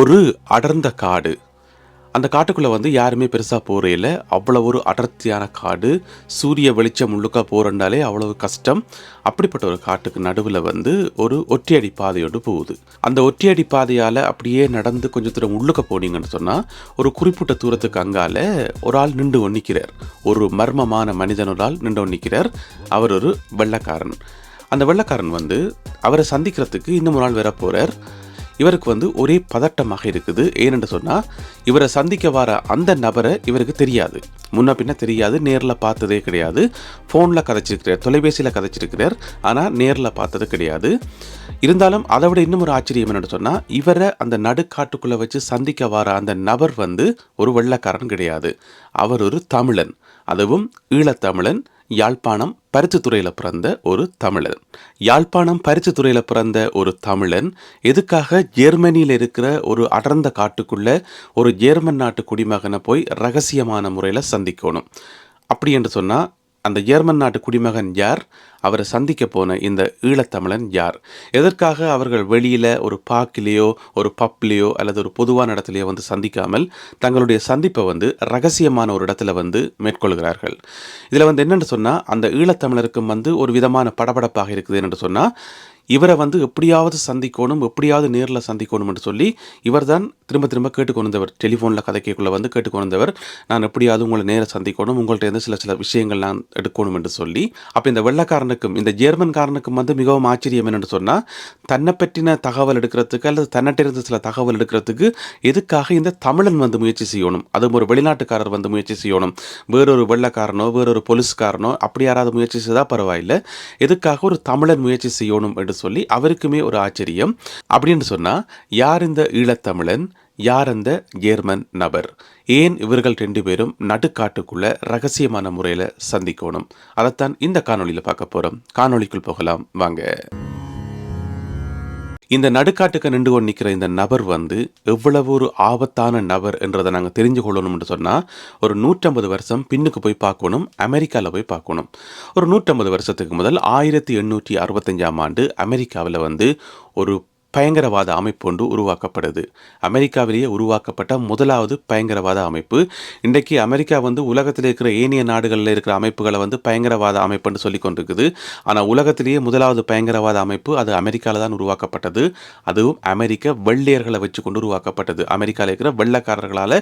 ஒரு அடர்ந்த காடு. அந்த காட்டுக்குள்ளே வந்து யாருமே பெருசாக போகிறே அவ்வளோ ஒரு அடர்த்தியான காடு. சூரிய வெளிச்சம் முழுக்க போகிறண்டாலே அவ்வளவு கஷ்டம். அப்படிப்பட்ட ஒரு காட்டுக்கு நடுவில் வந்து ஒரு ஒற்றையடி பாதையோடு போகுது. அந்த ஒற்றையடி பாதையால் அப்படியே நடந்து கொஞ்சம் தூரம் உள்ளுக்க போனீங்கன்னு சொன்னால் ஒரு குறிப்பிட்ட தூரத்துக்கு அங்கால ஒரு ஆள் நின்று ஒன்னிக்கிறார் ஒரு மர்மமான மனிதன் ஒரு ஆள் நின்று ஒன்னிக்கிறார் அவர் ஒரு வெள்ளக்காரன். அந்த வெள்ளக்காரன் வந்து அவரை சந்திக்கிறதுக்கு இன்னும் ஒரு நாள் வர போகிறார் இவருக்கு வந்து ஒரே பதட்டமாக இருக்குது. ஏனென்று சொன்னால் இவரை சந்திக்க வர அந்த நபரை இவருக்கு தெரியாது. முன்ன பின்ன தெரியாது நேரில் பார்த்ததே கிடையாது. ஃபோனில் கதைச்சிருக்கிறார் தொலைபேசியில் கதைச்சிருக்கிறார் ஆனால் நேரில் பார்த்தது கிடையாது. இருந்தாலும் அதை விட இன்னும் ஒரு ஆச்சரியம் என்னென்னு சொன்னால் இவரை அந்த நடுக்காட்டுக்குள்ளே வச்சு சந்திக்க வர அந்த நபர் வந்து ஒரு வெள்ளக்காரன் கிடையாது. அவர் ஒரு தமிழன் அதுவும் ஈழத்தமிழன். யாழ்ப்பாணம் பருத்தித்துறையில் பிறந்த ஒரு தமிழன் யாழ்ப்பாணம் பருத்தித்துறையில் பிறந்த ஒரு தமிழன் எதுக்காக ஜெர்மனியில் இருக்கிற ஒரு அடர்ந்த காட்டுக்குள்ள ஒரு ஜெர்மன் நாட்டு குடிமகனை போய் ரகசியமான முறையில் சந்திக்கணும். அப்படி என்று சொன்னால் அந்த ஜெர்மன் நாட்டு குடிமகன் யார்? அவரை சந்திக்க போன இந்த ஈழத்தமிழன் யார்? எதற்காக அவர்கள் வெளியில் ஒரு பார்க்கிலேயோ ஒரு பப்லேயோ அல்லது ஒரு பொதுவான இடத்துலையோ வந்து சந்திக்காமல் தங்களுடைய சந்திப்பை வந்து ரகசியமான ஒரு இடத்துல வந்து மேற்கொள்கிறார்கள்? இதில் வந்து என்னென்னு சொன்னால் அந்த ஈழத்தமிழருக்கும் வந்து ஒரு விதமான படபடப்பாக இருக்குது என்று சொன்னால் இவரை வந்து எப்படியாவது சந்திக்கணும் எப்படியாவது நேரில் சந்திக்கணும் என்று சொல்லி இவர் தான் திரும்ப திரும்ப கேட்டுக்கொண்டவர் டெலிஃபோனில் கதைக்குள்ளே வந்து கேட்டுக்கொண்டவர் நான் எப்படியாவது உங்களை நேராக சந்திக்கணும். உங்கள்கிட்ட இருந்து சில சில விஷயங்கள் நான் எடுக்கணும் என்று சொல்லி. அப்போ இந்த வெள்ளக்காரனுக்கும் இந்த ஜெர்மன்காரனுக்கும் வந்து மிகவும் ஆச்சரியம் என்னென்னு சொன்னால் தன்னை பற்றின தகவல் எடுக்கிறதுக்கு அல்லது தன்னிட்டிருந்து சில தகவல் எடுக்கிறதுக்கு எதுக்காக இந்த தமிழன் வந்து முயற்சி செய்யணும்? அதுவும் ஒரு வெளிநாட்டுக்காரர் வந்து முயற்சி செய்யணும். வேறொரு வெள்ளக்காரனோ வேறொரு போலீஸ்காரனோ அப்படி யாராவது முயற்சி செய்தால் பரவாயில்லை. எதுக்காக ஒரு தமிழன் முயற்சி செய்யணும் என்று சொல்லி அவருக்குமே ஒரு ஆச்சரியம். அப்படின்னு சொன்னால் யார் இந்த ஈழத்தமிழன்? யார் அந்த ஜேர்மன் நபர்? ஏன் இவர்கள் ரெண்டு பேரும் நடுக்காட்டுக்குள்ள ரகசியமான முறையில் சந்திக்கணும்? அதைத்தான் இந்த காணொளியில் பார்க்க போகிறோம் காணொளிக்குள் போகலாம். வாங்க. இந்த நடுக்காட்டுக்கு நின்று கொண்டு நிற்கிற இந்த நபர் வந்து எவ்வளவு ஒரு ஆபத்தான நபர் என்றதை நாங்கள் தெரிஞ்சு கொள்ளணும்னு சொன்னால் ஒரு நூற்றம்பது வருஷம் பின்னுக்கு போய் பார்க்கணும் அமெரிக்காவில் போய் பார்க்கணும். ஒரு நூற்றம்பது வருஷத்துக்கு முதல் ஆயிரத்தி எண்ணூற்றி அறுபத்தஞ்சாம் ஆண்டு அமெரிக்காவில் வந்து ஒரு பயங்கரவாத அமைப்பு ஒன்று உருவாக்கப்படுது அமெரிக்காவிலேயே உருவாக்கப்பட்ட முதலாவது பயங்கரவாத அமைப்பு. இன்றைக்கு அமெரிக்கா வந்து உலகத்தில் இருக்கிற ஏனைய நாடுகளில் இருக்கிற அமைப்புகளை வந்து பயங்கரவாத அமைப்புன்னு சொல்லி கொண்டிருக்குது. ஆனால் உலகத்திலேயே முதலாவது பயங்கரவாத அமைப்பு அது அமெரிக்காவில் தான் உருவாக்கப்பட்டது. அதுவும் அமெரிக்க வெள்ளையர்களை வச்சு கொண்டு உருவாக்கப்பட்டது. அமெரிக்காவில் இருக்கிற வெள்ளக்காரர்களால்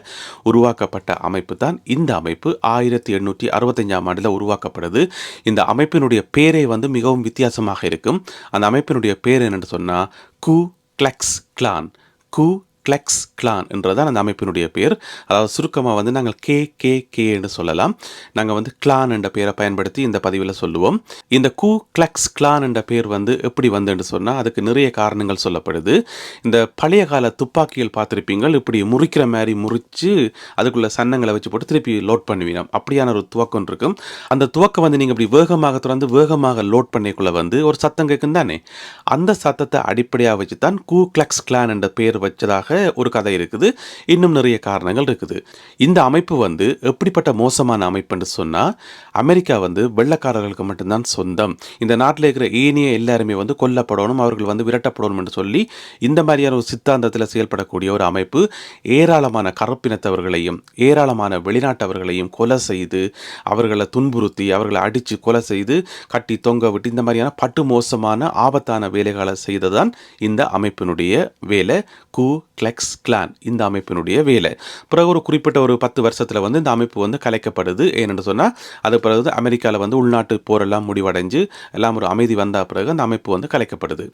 உருவாக்கப்பட்ட அமைப்பு தான் இந்த அமைப்பு. ஆயிரத்தி எண்ணூற்றி அறுபத்தஞ்சாம் ஆண்டில் உருவாக்கப்படுது இந்த அமைப்பினுடைய பேரே வந்து மிகவும் வித்தியாசமாக இருக்கும். அந்த அமைப்பினுடைய பேர் என்னென்னு சொன்னால் Ku Klux Klan Ku Klux Klan என்றதான் அந்த அமைப்பினுடைய பேர். அதாவது சுருக்கமாக வந்து நாங்கள் கே கே கே என்று சொல்லலாம். நாங்கள் வந்து கிளான் என்ற பெயரை பயன்படுத்தி இந்த பதிவில் சொல்லுவோம். இந்த கூ கிளக்ஸ் கிளான் என்ற பேர் வந்து எப்படி வந்துன்னு சொன்னால் அதுக்கு நிறைய காரணங்கள் சொல்லப்படுது. இந்த பழைய கால துப்பாக்கிகள் பார்த்துருப்பீங்கள். இப்படி முறிக்கிற மாதிரி முறித்து அதுக்குள்ள சன்னங்களை வச்சு போட்டு திருப்பி லோட் பண்ணுவீங்க. அப்படியான ஒரு துவக்கம் இருக்கும். அந்த துவக்கம் வந்து நீங்கள் இப்படி வேகமாக திறந்து வேகமாக லோட் பண்ணிக்குள்ள வந்து ஒரு சத்தம் கேட்கும் தானே? அந்த சத்தத்தை அடிப்படையாக வச்சு தான் கூ கிளக்ஸ் கிளான் என்ற பெயர் வச்சதாக ஒரு கதை இருக்குது. இன்னும் நிறைய காரணங்கள் இருக்குது. இந்த அமைப்பு வந்து எப்படிப்பட்ட மோசமான அமைப்புன்னு சொன்னால் அமெரிக்கா வந்து வெள்ளக்காரர்களுக்கு மட்டும்தான் சொந்தம். இந்த நாட்டில் இருக்கிற ஏனைய எல்லாருமே வந்து கொல்லப்படணும் அவர்கள் வந்து விரட்டப்படணும் என்று சொல்லி இந்த மாதிரியான ஒரு சித்தாந்தத்தில் செயல்படக்கூடிய ஒரு அமைப்பு ஏராளமான கருப்பினத்தவர்களையும் ஏராளமான வெளிநாட்டவர்களையும் கொலை செய்து அவர்களை துன்புறுத்தி அவர்களை அடித்து கொலை செய்து கட்டி தொங்க விட்டு இந்த மாதிரியான பட்டு மோசமான ஆபத்தான வேலைகளை செய்ததான் இந்த அமைப்பினுடைய வேலை. கு கிளெக்ஸ் கிளான் இந்த அமைப்பினுடைய வேலை. பிறகு ஒரு குறிப்பிட்ட ஒரு பத்து வருஷத்தில் வந்து இந்த அமைப்பு வந்து கலைக்கப்படுது. ஏன்னு சொன்னால் அது பிறகு அமெரிக்காவில் வந்து உள்நாட்டு போரெல்லாம் முடிவடைஞ்சு எல்லாம் ஒரு அமைதி வந்த பிறகு அந்த அமைப்பு வந்து கலைக்கப்படுது.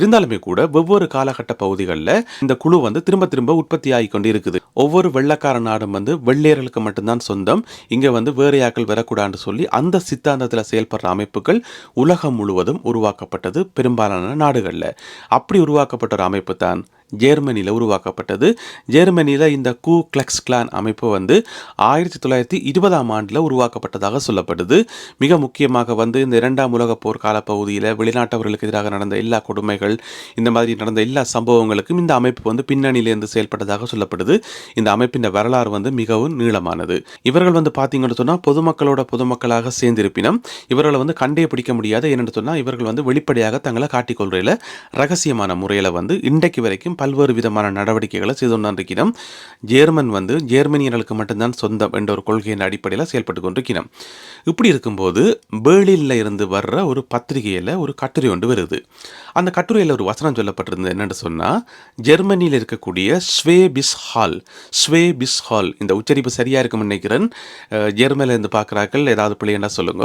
இருந்தாலுமே கூட ஒவ்வொரு காலகட்ட பகுதிகளில் இந்த குழு வந்து திரும்ப திரும்ப உற்பத்தி ஆகி கொண்டு இருக்குது ஒவ்வொரு வெள்ளக்கார நாடும் வந்து வெள்ளையர்களுக்கு மட்டும்தான் சொந்தம். இங்கே வந்து வேறு யாக்கள் வரக்கூடாதுன்னு சொல்லி அந்த சித்தாந்தத்தில் செயல்படுற அமைப்புகள் உலகம் முழுவதும் உருவாக்கப்பட்டது பெரும்பாலான நாடுகளில். அப்படி உருவாக்கப்பட்ட ஒரு அமைப்பு தான் ஜெர்மனியில் உருவாக்கப்பட்டது. ஜெர்மனியில் இந்த கூ கிளக்ஸ் கிளான் அமைப்பு வந்து ஆயிரத்தி தொள்ளாயிரத்தி இருபதாம் ஆண்டில் உருவாக்கப்பட்டதாக சொல்லப்படுது. மிக முக்கியமாக வந்து இந்த இரண்டாம் உலக போர் காலப்பகுதியில் வெளிநாட்டவர்களுக்கு எதிராக நடந்த எல்லா கொடுமைகள் இந்த மாதிரி நடந்த எல்லா சம்பவங்களுக்கும் இந்த அமைப்பு வந்து பின்னணியிலிருந்து செயல்பட்டதாக சொல்லப்படுது. இந்த அமைப்பின் வரலாறு வந்து மிகவும் நீளமானது. இவர்கள் வந்து பார்த்தீங்கன்னு சொன்னால் பொதுமக்களோட பொதுமக்களாக சேர்ந்திருப்பினும் இவர்களை வந்து கண்டே பிடிக்க முடியாது. ஏன்னு சொன்னால் இவர்கள் வந்து வெளிப்படையாக தங்களை காட்டிக்கொள்றையில் ரகசியமான முறையில் வந்து இன்றைக்கு வரைக்கும் பல்வேறு விதமான நடவடிக்கைகளை செய்து கொண்டிருக்கிறோம் ஜேர்மன் வந்து ஜேர்மனியர்களுக்கு மட்டும்தான் சொந்தம் என்ற ஒரு கொள்கையின் அடிப்படையில் செயல்பட்டு கொண்டிருக்கிறோம் இப்படி இருக்கும்போது பேர்லினில் இருந்து வர்ற ஒரு பத்திரிகையில் ஒரு கட்டுரை ஒன்று வருது. அந்த கட்டுரையில் ஒரு வசனம் சொல்லப்பட்டிருந்தது என்னென்னு சொன்னால் ஜெர்மனியில் இருக்கக்கூடிய ஸ்வே பிஸ் ஹால் ஸ்வே பிஸ் ஹால் இந்த உச்சரிப்பு சரியாக இருக்கும் நினைக்கிறேன். ஜெர்மனிலேருந்து ஜெர்மனில இருந்து பார்க்குறாக்கள் ஏதாவது பிள்ளைன்னா சொல்லுங்க.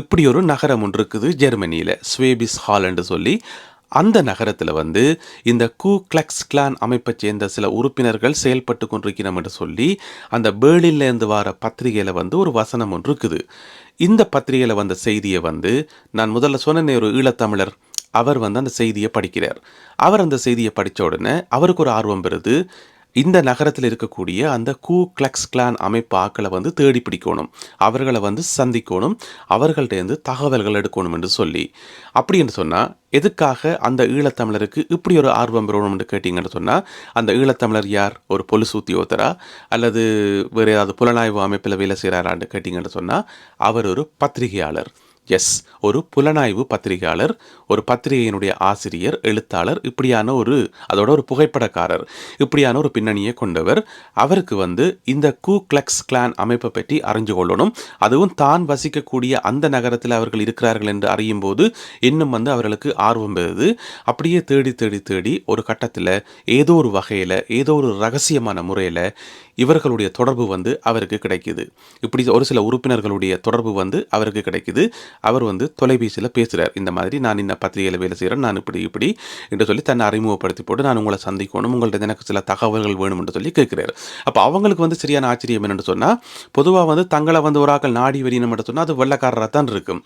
இப்படி ஒரு நகரம் ஒன்று இருக்குது ஜெர்மனியில் ஸ்வேபிஸ் ஹால் என்று சொல்லி அந்த நகரத்தில் வந்து இந்த கூ கிளக்ஸ் கிளான் அமைப்பை சேர்ந்த சில உறுப்பினர்கள் செயல்பட்டு கொண்டிருக்கிறோம் என்று சொல்லி அந்த பேர்லின்லேருந்து வர பத்திரிகையில் வந்து ஒரு வசனம் ஒன்று இருக்குது. இந்த பத்திரிகையில் வந்த செய்தியை வந்து நான் முதல்ல சொன்னேன் ஒரு ஈழத்தமிழர் அவர் வந்து அந்த செய்தியை படிக்கிறார். அவர் அந்த செய்தியை படித்த உடனே அவருக்கு ஒரு ஆர்வம் பெறுது இந்த நகரத்தில் இருக்கக்கூடிய அந்த கூ கிளக்ஸ் கிளான் அமைப்பு ஆக்களை வந்து தேடி பிடிக்கணும். அவர்களை வந்து சந்திக்கணும். அவர்கள்டேருந்து தகவல்கள் எடுக்கணும் என்று சொல்லி. அப்படி என்று சொன்னால் எதுக்காக அந்த ஈழத்தமிழருக்கு இப்படி ஒரு ஆர்வம் பெறணும் என்று கேட்டிங்கன்னு சொன்னால் அந்த ஈழத்தமிழர் யார்? ஒரு பொலிஸ் உத்தியோகத்தரா? அல்லது வேறு ஏதாவது புலனாய்வு அமைப்பில் வேலை செய்கிறாரான்னு கேட்டிங்கன்னு சொன்னால் அவர் ஒரு பத்திரிகையாளர். எஸ் ஒரு புலனாய்வு பத்திரிகையாளர் ஒரு பத்திரிகையினுடைய ஆசிரியர் எழுத்தாளர் இப்படியான ஒரு அதோட ஒரு புகைப்படக்காரர் இப்படியான ஒரு பின்னணியை கொண்டவர். அவருக்கு வந்து இந்த கூ கிளக்ஸ் கிளான் அமைப்பை பற்றி அறிஞ்சு கொள்ளணும். அதுவும் தான் வசிக்கக்கூடிய அந்த நகரத்தில் அவர்கள் இருக்கிறார்கள் என்று அறியும் போது இன்னும் வந்து அவர்களுக்கு ஆர்வம் பெறுது. அப்படியே தேடி தேடி தேடி ஒரு கட்டத்தில் ஏதோ ஒரு வகையில் ஏதோ ஒரு ரகசியமான முறையில் இவர்களுடைய தொடர்பு வந்து அவருக்கு கிடைக்குது. இப்படி ஒரு சில உறுப்பினர்களுடைய தொடர்பு வந்து அவருக்கு கிடைக்குது. அவர் வந்து தொலைபேசியில் பேசுகிறார் இந்த மாதிரி நான் இந்த பத்திரிகையில் வேலை செய்கிறேன் நான் இப்படி இப்படி என்று சொல்லி தன்னை அறிமுகப்படுத்தி போட்டு நான் உங்களை சந்திக்கணும் உங்கள்கிட்ட எனக்கு சில தகவல்கள் வேணும் என்று சொல்லி கேட்குறாரு. அப்போ அவங்களுக்கு வந்து சரியான ஆச்சரியம் என்னென்னு சொன்னால் பொதுவாக வந்து தங்களை வந்து ஒரு ஆக்கள் நாடி வெறியணும் என்று சொன்னால் அது வெள்ளக்காரராக தான் இருக்கும்.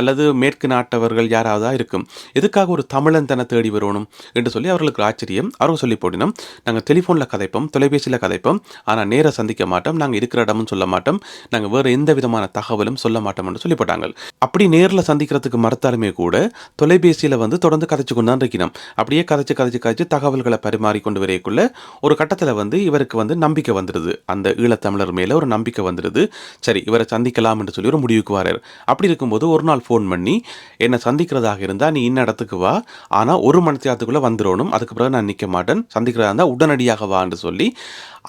அல்லது மேற்கு நாட்டவர்கள் யாராவது இருக்கும். எதுக்காக ஒரு தமிழன் தன்னை தேடி வரணும் என்று சொல்லி அவர்களுக்கு ஆச்சரியம். அவர்கள் சொல்லி போட்டினோம் நாங்கள் டெலிஃபோனில் கதைப்போம் தொலைபேசியில் கதைப்போம் ஆனால் நேராக சந்திக்க மாட்டோம் நாங்கள் இருக்கிற இடமும் சொல்ல மாட்டோம் நாங்கள் வேறு எந்த விதமான தகவலும் சொல்ல மாட்டோம் என்று சொல்லி போட்டாங்க. அப்படி நேரில் சந்திக்கிறதுக்கு மறுத்தாலுமே கூட தொலைபேசியில் வந்து தொடர்ந்து கதைச்சு கொண்டு தான் இருக்கணும் அப்படியே கதைச்சு கதைச்சு கதைச்சு தகவல்களை பரிமாறி கொண்டு வரையக்குள்ள ஒரு கட்டத்தில் வந்து இவருக்கு வந்து நம்பிக்கை வந்துடுது அந்த ஈழத்தமிழர் மேலே ஒரு நம்பிக்கை வந்துடுது சரி இவரை சந்திக்கலாம் என்று சொல்லி ஒரு முடிவுக்கு வரார். அப்படி இருக்கும்போது ஒரு நாள் ஃபோன் பண்ணி என்னை சந்திக்கிறதாக இருந்தால் நீ இன்ன இடத்துக்கு வா. ஆனால் ஒரு மணி நேரத்துக்குள்ளே வந்துடணும் அதுக்கு பிறகு நான் நிற்க மாட்டேன். சந்திக்கிறதா இருந்தால் உடனடியாக வான்னு சொல்லி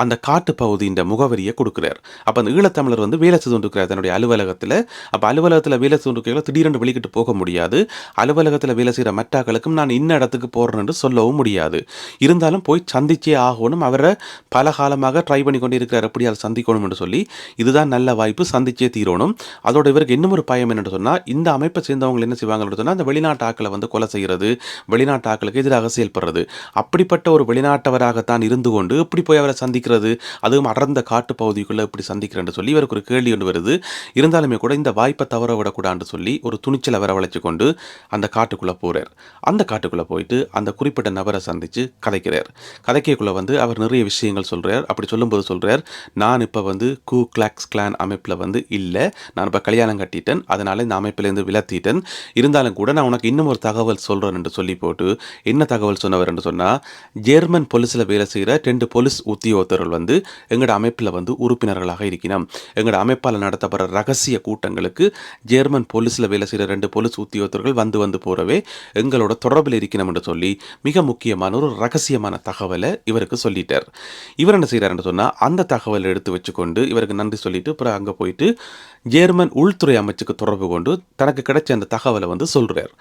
அந்த காட்டு பகுதியின் முகவரியை கொடுக்குறார். அப்போ அந்த ஈழத்தமிழர் வந்து வேலை செய்து கொண்டிருக்கிறார் தன்னுடைய அலுவலகத்தில். அப்போ அலுவலகத்தில் வேலை செய்து கொண்டிருக்கிறவங்க திடீரென்று வெளிக்கிட்டு போக முடியாது. அலுவலகத்தில் வேலை செய்கிற மற்றாக்களுக்கும் நான் இன்ன இடத்துக்கு போகிறேன் என்று சொல்லவும் முடியாது. இருந்தாலும் போய் சந்திச்சே ஆகணும். அவரை பல காலமாக ட்ரை பண்ணி கொண்டு இருக்கிறார் எப்படி அதை சந்திக்கணும் என்று சொல்லி இதுதான் நல்ல வாய்ப்பு. சந்திச்சே தீரணும். அதோட இவருக்கு இன்னும் ஒரு பயம் என்னென்னு சொன்னால் இந்த அமைப்பை சேர்ந்தவங்க என்ன செய்வாங்கன்னு சொன்னால் அந்த வெளிநாட்டு ஆக்களை வந்து கொலை செய்கிறது வெளிநாட்டு ஆக்களுக்கு எதிராக செயல்படுறது. அப்படிப்பட்ட ஒரு வெளிநாட்டவராகத்தான் இருந்து கொண்டு எப்படி போய் அவரை சந்திக்கிறது அதுவும் அடர்ந்த காட்டு பகுதிக்குள்ளே இப்படி சந்திக்கிறேன்னு சொல்லி இவருக்கு ஒரு கேள்வி ஒன்று வருது. இருந்தாலுமே கூட இந்த வாய்ப்பை தவற என்று சொல்லி ஒரு துணிச்சலை வரவழைச்சு கொண்டு அந்த காட்டுக்குள்ளே போகிறார் அந்த காட்டுக்குள்ளே போயிட்டு அந்த குறிப்பிட்ட நபரை சந்தித்து கதைக்கிறார். கதைக்கக்குள்ளே வந்து அவர் நிறைய விஷயங்கள் சொல்கிறார் அப்படி சொல்லும்போது சொல்கிறார் நான் இப்போ வந்து கூ கிளாக்ஸ் கிளான் அமைப்பில் வந்து இல்லை. நான் இப்போ கல்யாணம் கட்டிட்டேன். அதனால் இந்த அமைப்பிலேருந்து விலத்திட்டேன். இருந்தாலும் கூட நான் உனக்கு இன்னும் ஒரு தகவல் சொல்கிறேன் என்று சொல்லி போட்டு என்ன தகவல் சொன்னவர்? என்று சொன்னால் ஜெர்மன் போலீஸில் வேலை செய்கிற ரெண்டு போலீஸ் உத்தியோகத்தர்கள் வந்து எங்களோட அமைப்பில் வந்து உறுப்பினர்களாக இருக்கணும் எங்களோட அமைப்பால் நடத்தப்படுற ரகசிய கூட்டங்களுக்கு ஜெர்மன் போலீஸில் வேலை செய்கிற ரெண்டு போலீஸ் உத்தியோகத்தர்கள் வந்து வந்து போகிறவே எங்களோட தொடர்பில் இருக்கணும் என்று சொல்லி மிக முக்கியமான ஒரு ரகசியமான தகவலை இவருக்கு சொல்லிட்டார். இவர் என்ன செய்கிறாருன்னு சொன்னால் அந்த தகவலை எடுத்து வச்சுக்கொண்டு இவருக்கு நன்றி சொல்லிட்டு அப்புறம் அங்கே போயிட்டு ஜேர்மன் உள்துறை அமைச்சுக்கு தொடர்பு கொண்டு தனக்கு கிடைச்ச அந்த தகவலை வந்து சொல்கிறார்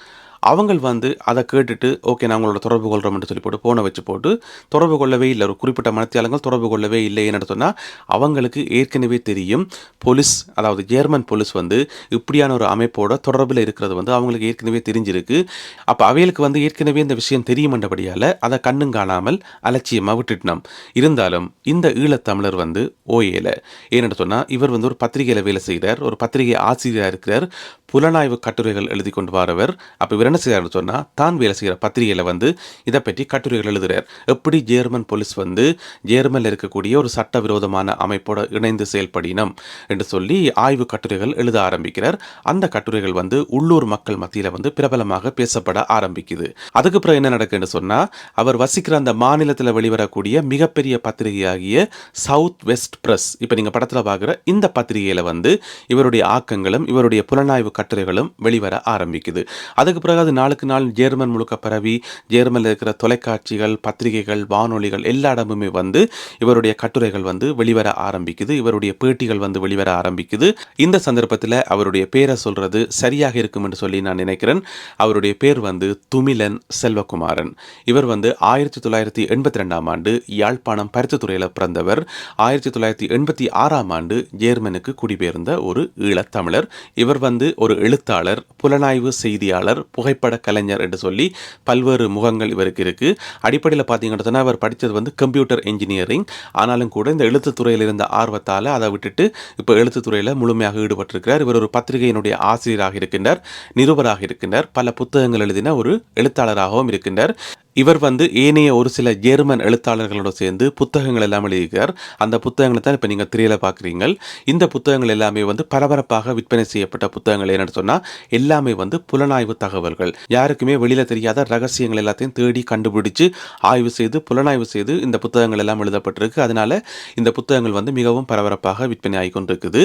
அவங்க வந்து அதை கேட்டுட்டு ஓகே நான் உங்களோட தொடர்பு கொள்கிறோம்னு சொல்லி போட்டு ஃபோனை வச்சு போட்டு தொடர்பு கொள்ளவே இல்லை. ஒரு குறிப்பிட்ட மனத்தியாளங்கள் தொடர்பு கொள்ளவே இல்லை என்ன சொன்னால் அவங்களுக்கு ஏற்கனவே தெரியும் போலீஸ் அதாவது ஜெர்மன் போலீஸ் வந்து இப்படியான ஒரு அமைப்போட தொடர்பில் இருக்கிறது வந்து அவங்களுக்கு ஏற்கனவே தெரிஞ்சிருக்கு. அப்போ அவைகளுக்கு வந்து ஏற்கனவே இந்த விஷயம் தெரியுமென்றபடியால் அதை கண்ணும் காணாமல் அலட்சியமாக விட்டுட்டோம். இருந்தாலும் இந்த ஈழத்தமிழர் வந்து ஓயேல ஏன்னு சொன்னால் இவர் வந்து ஒரு பத்திரிகையில் வேலை செய்கிறார் ஒரு பத்திரிகை ஆசிரியராக இருக்கிறார் புலனாய்வு கட்டுரைகள் எழுதி கொண்டு வரவர். அப்போ இவர் என்ன செய்கிறாருன்னு சொன்னால் தான் வேலை செய்கிற பத்திரிகையில் வந்து இதை பற்றி கட்டுரைகள் எழுதுகிறார் எப்படி ஜெர்மன் போலீஸ் வந்து ஜேர்மனில் இருக்கக்கூடிய ஒரு சட்டவிரோதமான அமைப்போடு இணைந்து செயல்படினம் என்று சொல்லி ஆய்வு கட்டுரைகள் எழுத ஆரம்பிக்கிறார். அந்த கட்டுரைகள் வந்து உள்ளூர் மக்கள் மத்தியில் வந்து பிரபலமாக பேசப்பட ஆரம்பிக்குது. அதுக்கு பிறகு என்ன நடக்குன்னு சொன்னால் அவர் வசிக்கிற அந்த மாநிலத்தில் வெளிவரக்கூடிய மிகப்பெரிய பத்திரிகையாகிய சவுத் வெஸ்ட் பிரஸ் இப்போ நீங்கள் படத்தில் பார்க்குற இந்த பத்திரிகையில் வந்து இவருடைய ஆக்கங்களும் இவருடைய புலனாய்வு கட்டுரைகளும் வெளிவர ஆரம்பிக்குது. அதுக்கு பிறகு அது நாளுக்கு நாள் ஜேர்மன் முழுக்க பரவி ஜேர்மனில் இருக்கிற தொலைக்காட்சிகள் பத்திரிகைகள் வானொலிகள் எல்லா இடமுமே வந்து இவருடைய கட்டுரைகள் வந்து வெளிவர ஆரம்பிக்குது இவருடைய பேட்டிகள் வந்து வெளிவர ஆரம்பிக்குது. இந்த சந்தர்ப்பத்தில் அவருடைய பேரை சொல்றது சரியாக இருக்கும் என்று சொல்லி நான் நினைக்கிறேன். அவருடைய பேர் வந்து துமிலன் செல்வகுமாரன். இவர் வந்து ஆயிரத்தி தொள்ளாயிரத்தி எண்பத்தி ரெண்டாம் ஆண்டு யாழ்ப்பாணம் பருத்தித்துறையில் பிறந்தவர். ஆயிரத்தி தொள்ளாயிரத்தி எண்பத்தி ஆறாம் ஆண்டு ஜேர்மனுக்கு குடிபெயர்ந்த ஒரு ஈழத்தமிழர் இவர் வந்து ஒரு எழுத்தாளர் புலனாய்வு செய்தியாளர் புகை புகைப்பட கலைஞர் என்று சொல்லி பல்வேறு முகங்கள் இவருக்கு இருக்கு. அடிப்படையில் பார்த்தீங்கன்னா அவர் படித்தது வந்து கம்ப்யூட்டர் இன்ஜினியரிங் ஆனாலும் கூட இந்த எழுத்துத்துறையில் இருந்த ஆர்வத்தால் அதை விட்டுட்டு இப்போ எழுத்துத்துறையில் முழுமையாக ஈடுபட்டிருக்கிறார். இவர் ஒரு பத்திரிகையினுடைய ஆசிரியராக இருக்கின்றார் நிருபராக இருக்கின்றார். பல புத்தகங்கள் எழுதின ஒரு எழுத்தாளராகவும் இருக்கின்றார். இவர் வந்து ஏனைய ஒரு சில ஜெர்மன் எழுத்தாளர்களோட சேர்ந்து புத்தகங்கள் எல்லாம் எழுதியிருக்கார். அந்த புத்தகங்களை தான் இப்போ நீங்கள் திரையில பார்க்குறீங்க இந்த புத்தகங்கள் எல்லாமே வந்து பரபரப்பாக விற்பனை செய்யப்பட்ட புத்தகங்கள். என்னென்னு சொன்னால் எல்லாமே வந்து புலனாய்வு தகவல்கள். யாருக்குமே வெளியில் தெரியாத ரகசியங்கள் எல்லாத்தையும் தேடி கண்டுபிடிச்சு ஆய்வு செய்து புலனாய்வு செய்து இந்த புத்தகங்கள் எல்லாம் எழுதப்பட்டிருக்கு. அதனால இந்த புத்தகங்கள் வந்து மிகவும் பரபரப்பாக விற்பனை ஆகி கொண்டிருக்குது.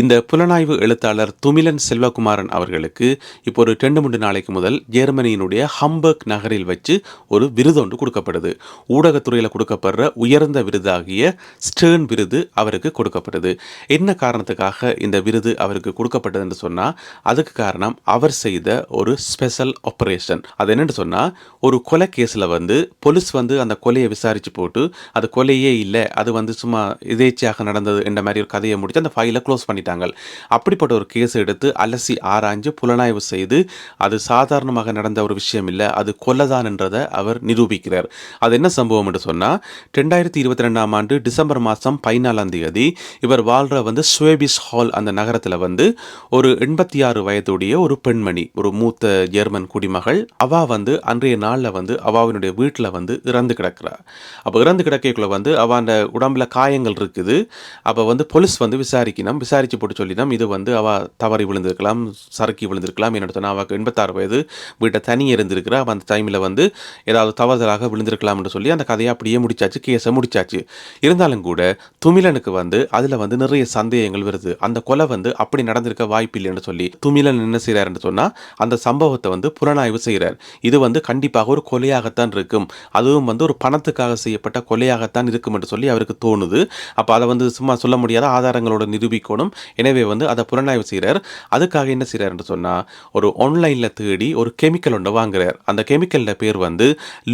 இந்த புலனாய்வு எழுத்தாளர் துமிலன் செல்வகுமாரன் அவர்களுக்கு இப்போ ஒரு ரெண்டு மூன்று நாளைக்கு முதல் ஜெர்மனியினுடைய ஹம்பர்க் நகரில் வச்சு ஒரு விருது ஒன்று கொடுக்கப்படுது. ஊடகத்துறையில் கொடுக்கப்படுற உயர்ந்த விருதாகிய ஸ்டேர்ன் விருது அவருக்கு கொடுக்கப்படுது. என்ன காரணத்துக்காக இந்த விருது அவருக்கு கொடுக்கப்பட்டதுன்னு சொன்னால் அதுக்கு காரணம் அவர் செய்த ஒரு ஸ்பெஷல் ஆப்ரேஷன். அது என்னென்னு சொன்னால் ஒரு கொலை கேஸில் வந்து போலீஸ் வந்து அந்த கொலையை விசாரித்து போட்டு அது கொலையே இல்லை அது வந்து சும்மா எதேச்சியாக நடந்தது என்ற மாதிரி ஒரு கதையை முடித்து அந்த ஃபைலை க்ளோஸ் பண்ணிட்டாங்க அப்படிப்பட்ட ஒரு கேஸ் எடுத்து அலசி ஆராய்ஞ்சு புலனாய்வு செய்து அது சாதாரணமாக நடந்த ஒரு விஷயம் இல்லை அது கொல்லதான் என்றதை அவர் நிரூபிக்கிறார். அது என்ன சம்பவம் என்று சொன்னால் ரெண்டாயிரத்தி இருபத்தி ரெண்டாம் ஆண்டு டிசம்பர் மாதம் பதினாலாம் தேதி இவர் வாழ்கிற வந்து ஸ்வேபிஸ் ஹால் அந்த நகரத்தில் வந்து ஒரு எண்பத்தி ஆறு வயதுடைய ஒரு பெண்மணி ஒரு மூத்த ஜெர்மன் குடிமகள் அவா வந்து அன்றைய நாளில் வந்து அவாவினுடைய வீட்டில் வந்து இறந்து கிடக்கிறார் அப்போ இறந்து கிடக்கைக்குள்ள வந்து அவ அந்த உடம்புல காயங்கள் இருக்குது. அப்போ வந்து போலீஸ் வந்து விசாரிக்கணும். விசாரிச்சு போட்டு சொல்லி தான் இது வந்து அவ தவறி விழுந்திருக்கலாம் சறுக்கி விழுந்திருக்கலாம். என்ன சொன்னால் அவளுக்கு எண்பத்தாறு வயது வீட்டை தனி இருந்திருக்கிறா அந்த டைமில் வந்து ஏதாவது தவறுதலாக விழுந்திருக்கலாம் என்று சொல்லி அந்த கதையை அப்படியே முடிச்சாச்சு கேஸை முடிச்சாச்சு. இருந்தாலும் கூட துமிலனுக்கு வந்து அதில் வந்து நிறைய சந்தேகங்கள் வருது. அந்த கொலை வந்து அப்படி நடந்திருக்க வாய்ப்பு இல்லைன்னு சொல்லி துமிலன் என்ன செய்கிறாருன்னு சொன்னால் அந்த சம்பவத்தை வந்து புலனாய்வு செய்கிறார் இது வந்து கண்டிப்பாக ஒரு கொலையாகத்தான் இருக்கும். அதுவும் வந்து ஒரு பணத்துக்காக செய்யப்பட்ட கொலையாகத்தான் இருக்கும் என்று சொல்லி அவருக்கு தோணுது. அப்போ அதை வந்து சும்மா சொல்ல முடியாத ஆதாரங்களோட நிரூபிக்கணும். எனவே வந்து அதை புலனாய்வு செய்கிறார் அதுக்காக என்ன செய்கிறாருன்னு சொன்னால் ஒரு ஆன்லைனில் தேடி ஒரு கெமிக்கல் ஒன்று வாங்குறார். அந்த கெமிக்கலில் பேர் வந்து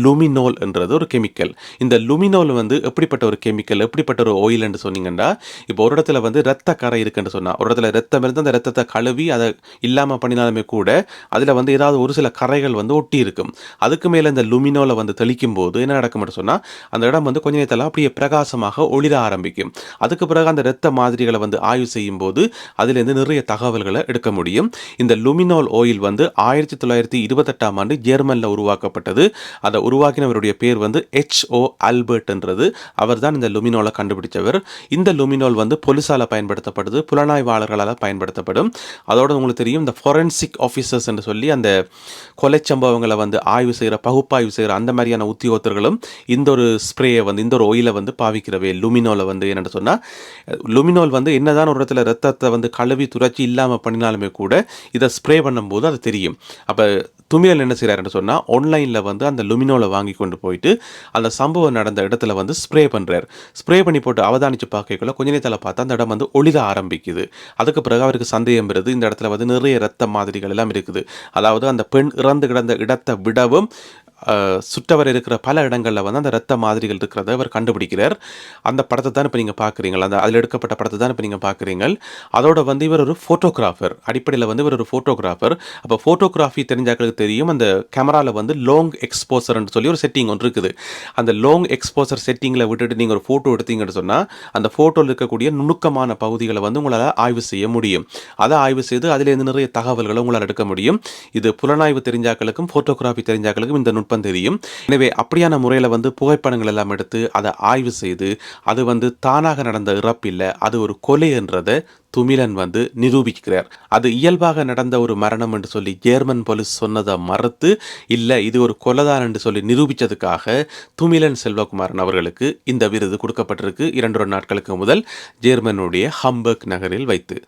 லுமினோல் என்றது ஒரு கெமிக்கல் இந்த லுமினோல் வந்து எப்படிப்பட்ட ஒரு கெமிக்கல் எப்படிப்பட்ட ஒரு oil என்று சொன்னீங்கன்னா இப்போ ஒரு இடத்துல வந்து ரத்த கரை இருக்குன்னு சொன்னால் ஒரு இடத்துல ரத்தம் இருந்து அந்த ரத்தத்தை கழுவி அதை இல்லாமல் பண்ணினாலுமே கூட அதில் வந்து ஏதாவது ஒரு சில கரைகள் வந்து ஒட்டி இருக்கும். அதுக்கு மேலே இந்த லுமினோவில் வந்து தெளிக்கும் போது என்ன நடக்கும்னு சொன்னால் அந்த இடம் வந்து கொஞ்ச நேரத்தில் அப்படியே பிரகாசமாக ஒளிர ஆரம்பிக்கும். அதுக்கு பிறகு அந்த ரத்த மாதிரிகளை வந்து ஆய்வு செய்யும் போது அதிலிருந்து நிறைய தகவல்களை எடுக்க முடியும். இந்த லுமினோல் ஆயில் வந்து ஆயிரத்தி தொள்ளாயிரத்தி இருபத்தெட்டாம் ஆண்டு ஜெர்மனில் உருவாக்கப்பட்டது. அதை உருவாக்கினவருடைய பேர் வந்து ஹெச் ஓ ஆல்பர்ட்ன்றது அவர் தான் இந்த லுமினோலை கண்டுபிடிச்சவர் இந்த லுமினோல் வந்து பொலிசால் பயன்படுத்தப்படுது புலனாய்வாளர்களால் பயன்படுத்தப்படும். அதோட உங்களுக்கு தெரியும் இந்த ஃபொரன்சிக் ஆஃபீஸர்ஸ் என்று சொல்லி அந்த கொலை சம்பவங்களை வந்து ஆய்வு செய்கிற பகுப்பாய்வு செய்கிற அந்த மாதிரியான உத்தியோகத்தர்களும் இந்த ஒரு ஸ்ப்ரேயை வந்து இந்த ஒரு ஒயிலை வந்து பாவிக்கிறவே லுமினோலை வந்து என்னென்னு சொன்னால் லுமினோல் வந்து என்னதான் ஒரு இடத்துல ரத்தத்தை வந்து கழுவி துரைச்சி இல்லாமல் பண்ணினாலுமே கூட இதை ஸ்ப்ரே பண்ணும்போது அது தெரியும். அப்போ துமியல் என்ன செய்கிறாருன்னு சொன்னால் ஆன்லைனில் வந்து அந்த லுமினோவில் வாங்கி கொண்டு போயிட்டு அந்த சம்பவம் நடந்த இடத்துல வந்து ஸ்ப்ரே பண்ணுறாரு ஸ்ப்ரே பண்ணி போட்டு அவதானித்து பார்க்கக்குள்ள கொஞ்ச நேரத்தில் பார்த்தா அந்த இடம் வந்து ஒளித ஆரம்பிக்குது. அதுக்கு பிறகு அவருக்கு சந்தேகம் வருது. இந்த இடத்துல வந்து நிறைய ரத்த மாதிரிகள் எல்லாம் இருக்குது. அதாவது அந்த பெண் இறந்து கிடந்த இடத்தை விடவும் சுற்றவர் இருக்கிற பல இடங்களில் வந்து அந்த ரத்த மாதிரிகள் இருக்கிறத அவர் கண்டுபிடிக்கிறார். அந்த படத்தை தான் இப்போ நீங்கள் பார்க்குறீங்களா அந்த அதில் எடுக்கப்பட்ட படத்தை தான் இப்போ நீங்கள் பார்க்குறீங்க அதோட வந்து இவர் ஒரு ஃபோட்டோகிராஃபர் அடிப்படையில் வந்து இவர் ஒரு ஃபோட்டோகிராஃபர் அப்போ ஃபோட்டோகிராஃபி தெரிஞ்சாக்களுக்கு தெரியும். அந்த கேமராவில் வந்து லாங் எக்ஸ்போசர்னு சொல்லி ஒரு செட்டிங் ஒன்று இருக்குது. அந்த லாங் எக்ஸ்போசர் செட்டிங்கில் விட்டுட்டு நீங்கள் ஒரு ஃபோட்டோ எடுத்தீங்கன்னு சொன்னால் அந்த ஃபோட்டோவில் இருக்கக்கூடிய நுணுக்கமான பகுதிகளை வந்து உங்களால் ஆய்வு செய்ய முடியும். அதை ஆய்வு செய்து அதிலேருந்து நிறைய தகவல்களை உங்களால் எடுக்க முடியும். இது புலனாய்வு தெரிஞ்சாக்களுக்கும் ஃபோட்டோகிராஃபி தெரிஞ்சாக்களுக்கும் இந்த நுட்பம் தெரியும். எனவே அப்படியான முறையில் வந்து புகைப்படங்கள் எல்லாம் எடுத்து அதை ஆய்வு செய்து அது வந்து தானாக நடந்த இறப்பில்லை அது ஒரு கொலை என்றதை துமிலன் வந்து நிரூபிக்கிறார். அது இயல்பாக நடந்த ஒரு மரணம் என்று சொல்லி ஜேர்மன் போலீஸ் சொன்னதை மறுத்து இல்லை இது ஒரு கொலைதான் என்று சொல்லி நிரூபித்ததுக்காக துமிலன் செல்வகுமாரன் அவர்களுக்கு இந்த விருது கொடுக்கப்பட்டிருக்கு இரண்டொரு நாட்களுக்கு முதல் ஜேர்மனுடைய ஹம்பர்க் நகரில் வைத்து.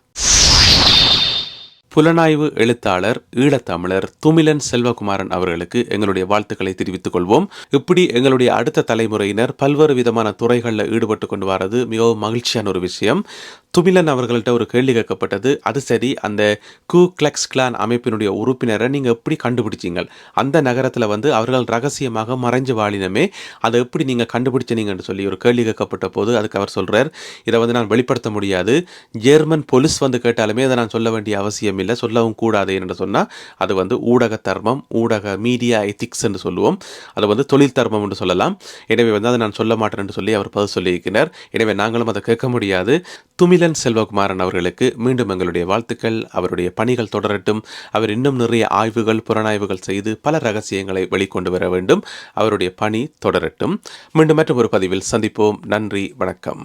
புலனாய்வு எழுத்தாளர் ஈழத்தமிழர் துமிலன் செல்வகுமாரன் அவர்களுக்கு எங்களுடைய வாழ்த்துக்களை தெரிவித்துக் கொள்வோம். இப்படி எங்களுடைய அடுத்த தலைமுறையினர் பல்வேறு விதமான துறைகளில் ஈடுபட்டு கொண்டு வரது மிகவும் மகிழ்ச்சியான ஒரு விஷயம். துமிலன் அவர்கள்ட்ட ஒரு கேள்வி கேட்கப்பட்டது. அது சரி அந்த கூ கிளக்ஸ் கிளான் அமைப்பினுடைய உறுப்பினரை நீங்கள் எப்படி கண்டுபிடிச்சிங்க அந்த நகரத்தில் வந்து அவர்கள் ரகசியமாக மறைஞ்சு வாழினமே அதை எப்படி நீங்கள் கண்டுபிடிச்சினீங்கன்னு சொல்லி ஒரு கேள்வி கேட்கப்பட்ட போது அதுக்கு அவர் சொல்கிறார் இதை வந்து நான் வெளிப்படுத்த முடியாது. ஜெர்மன் போலீஸ் வந்து கேட்டாலுமே அதை நான் சொல்ல வேண்டிய அவசியம் இல்லை சொல்லவும் கூடாது என்று சொன்னால் அது வந்து ஊடக தர்மம் ஊடக மீடியா எத்திக்ஸ் என்று சொல்லுவோம். அது வந்து தொழில் தர்மம் என்று சொல்லலாம். எனவே வந்து அதை நான் சொல்ல மாட்டேன் என்று சொல்லி அவர் பதில் சொல்லியிருக்கிறார். எனவே நாங்களும் அதை கேட்க முடியாது. துமிலன் செல்வகுமாரன் அவர்களுக்கு மீண்டும் எங்களுடைய வாழ்த்துக்கள். அவருடைய பணிகள் தொடரட்டும். அவர் இன்னும் நிறைய ஆய்வுகள் புலனாய்வுகள் செய்து பல ரகசியங்களை வெளிக்கொண்டு வர வேண்டும். அவருடைய பணி தொடரட்டும். மீண்டும் மற்றும் ஒரு பதிவில் சந்திப்போம். நன்றி வணக்கம்.